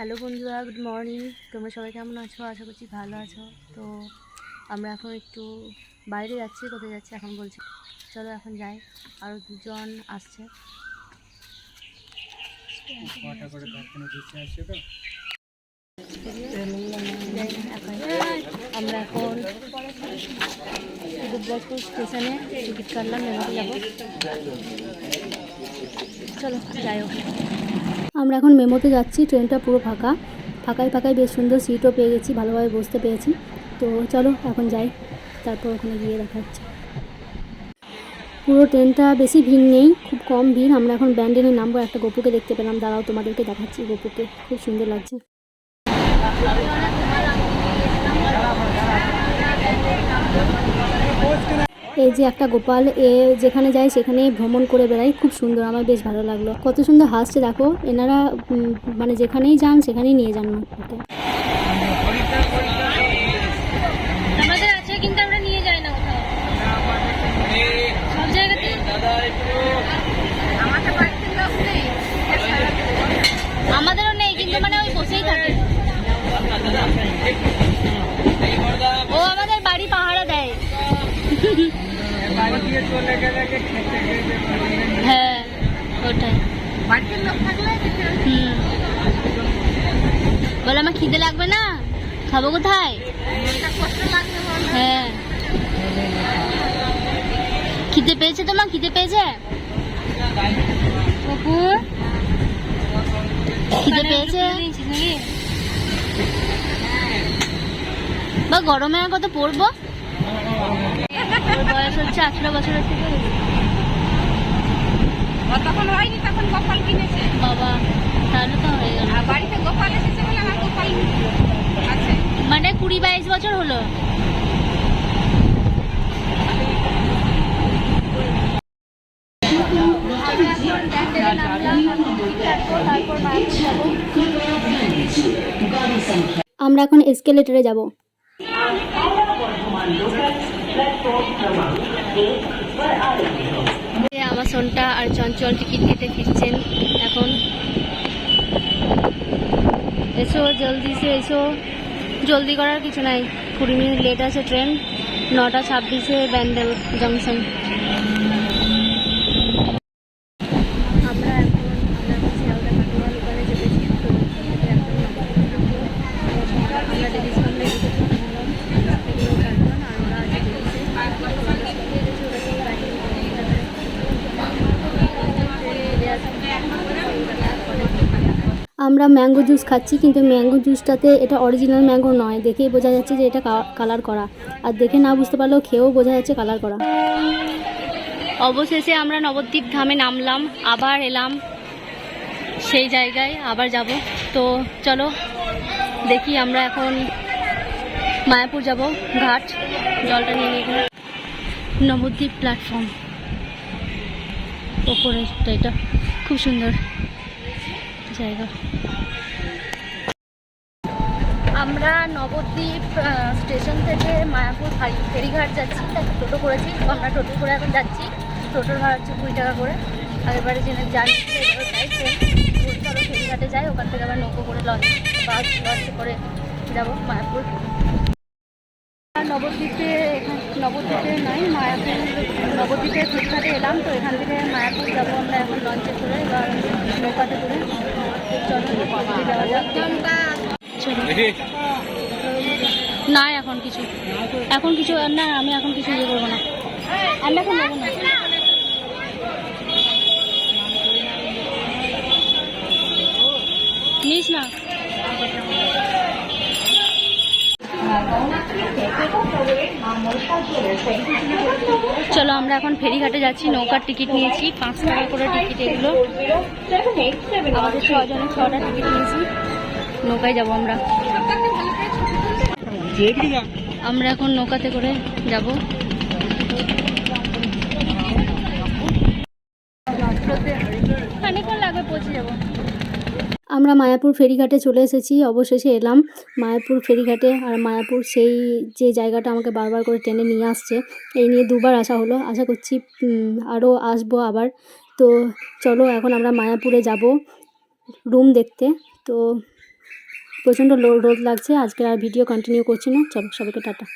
Hello বন্ধুরা, good morning. তোমরা সবাই কেমন আছো? আশা করছি ভালো আছো। তো আমরা এখন একটু বাইরে যাচ্ছি, কোথায় যাচ্ছি এখন বলছি। চলো এখন যাই। আরও দুজন আসছে। আমরা এখন দুর্গাপুর স্টেশনে টিকিট কাটলাম মেমাতে যাব। চলো, যাই হোক। আমরা এখন মেমোতে যাচ্ছি, ট্রেনটা পুরো ফাঁকা। ফাঁকায় ফাঁকায় বেশ সুন্দর সিটও পেয়ে গেছি, ভালোভাবে বসতে পেরেছি। তো চলো, এখন যাই। তারপর ওখানে গিয়ে দেখা হচ্ছে। পুরো ট্রেনটা বেশি ভিড় নেই, খুব কম ভিড়। আমরা এখন ব্যান্ডেনের নাম্বার একটা গপুকে দেখতে পেলাম। দাঁড়াও, তোমাদেরকে দেখাচ্ছি গপুকে। খুব সুন্দর লাগছে। এই যে একটা গোপাল, এ যেখানে যায় সেখানে ভ্রমণ করে বেড়ায়। খুব সুন্দর, আমার বেশ ভালো লাগল। কত সুন্দর হাসছে, দেখো। এনারা মানে যেখানেই যান সেখানেই নিয়ে যান ওকে হ্যাঁ ওটাই। বলে আমার খিদে লাগবে না? খাব কোথায়? হ্যাঁ। খিদে পেয়েছে তোমার? খিদে পেয়েছে? কুকুর। খিদে পেয়েছে? বা গরমে আর কত পড়ব বয়স হচ্ছে আঠেরো বছরের থেকে তখন হয়নি তখন গোপাল কিনেছে। বাবা তাহলে তো হয়ে গেল। বাড়িতে গোপাল এসেছে বলে আমার গোপাল আছে। মানে কুড়ি বাইশ বছর হলো। আমরা এখন এসকেলেটরে যাব। আমার সোনটা আর চঞ্চল টিকিট কেটে ফিরছেন এখন। এসো, জলদি সে এসো। জলদি করার কিছু নাই। কুড়ি মিনিট লেট আছে ট্রেন নটা ছাব্বিশে ব্যান্ডেল জংশন আমরা এখন আমরা এখন শিয়ালদা কাটোয়া লোকালে চেপেছি তো এখন আমরা লেডিস কামড়ে ঢুকেছি এগুলো চারজন আর ওরা আছে লেডিসে আমরা ম্যাঙ্গো জুস খাচ্ছি, কিন্তু ম্যাঙ্গো জুসটাতে এটা অরিজিনাল ম্যাঙ্গো নয়। দেখেই বোঝা যাচ্ছে যে এটা কালার করা। আর দেখে না বুঝতে পারলেও খেয়েও বোঝা যাচ্ছে কালার করা। অবশেষে আমরা নবদ্বীপ ধামে নামলাম, আবার এলাম সেই জায়গায়, আবার যাব। তো চলো, দেখি আমরা এখন মায়াপুর যাব, ঘাট, জলটা নিয়ে নিয়ে। নবদ্বীপ প্ল্যাটফর্ম ওপরে এটা খুব সুন্দর। জায়গা। আমরা নবদ্বীপ স্টেশন থেকে মায়াপুর ফারি- ফেরিঘাট যাচ্ছি তাই টোটো করেছি, আমরা টোটো করে এখন যাচ্ছি, টোটোর ভাড়া হচ্ছে কুড়ি টাকা করে। আগেরবারে জানি যাই ট্রেন ফেরিঘাটে যাই, ওখান থেকে আবার নৌকো করে লঞ্চ, বাস, লঞ্চে করে যাব মায়াপুর। নবদ্বীপে নবদ্বীপে নয় মায়াপুর, নবদ্বীপে ফেরিঘাটে এলাম, তো এখান থেকে মায়াপুর যাব আমরা এখন লঞ্চে করে বা নৌকাতে করে। না এখন কিছু। এখন কিছু না আমি এখন কিছু ইয়ে করব না। আমি এখন নেব না। নিস না। চলো আমরা এখন ফেরিঘাটে যাচ্ছি, নৌকার টিকিট নিয়েছি, পাঁচ টাকা করে টিকিট এগুলো। আমাদের ছজনে ছটা টিকিট নিয়েছি, নৌকায় যাব আমরা। আমরা এখন নৌকাতে করে যাব খানিকক্ষণ লাগবে পৌঁছে যাব আমরা মায়াপুর ফেরিঘাটে চলে এসেছি। অবশেষে এলাম মায়াপুর ফেরিঘাটে আর মায়াপুর সেই যে জায়গাটা আমাকে বারবার করে টেনে নিয়ে আসছে, এই নিয়ে দুবার আসা হলো। আশা করছি আরও আসব আবার। তো চলো, এখন আমরা মায়াপুরে যাব রুম দেখতে। তো প্রচণ্ড রোদ লাগছে, আজকে আর ভিডিও কন্টিনিউ করছি না। চলো, সবাইকে টাটা।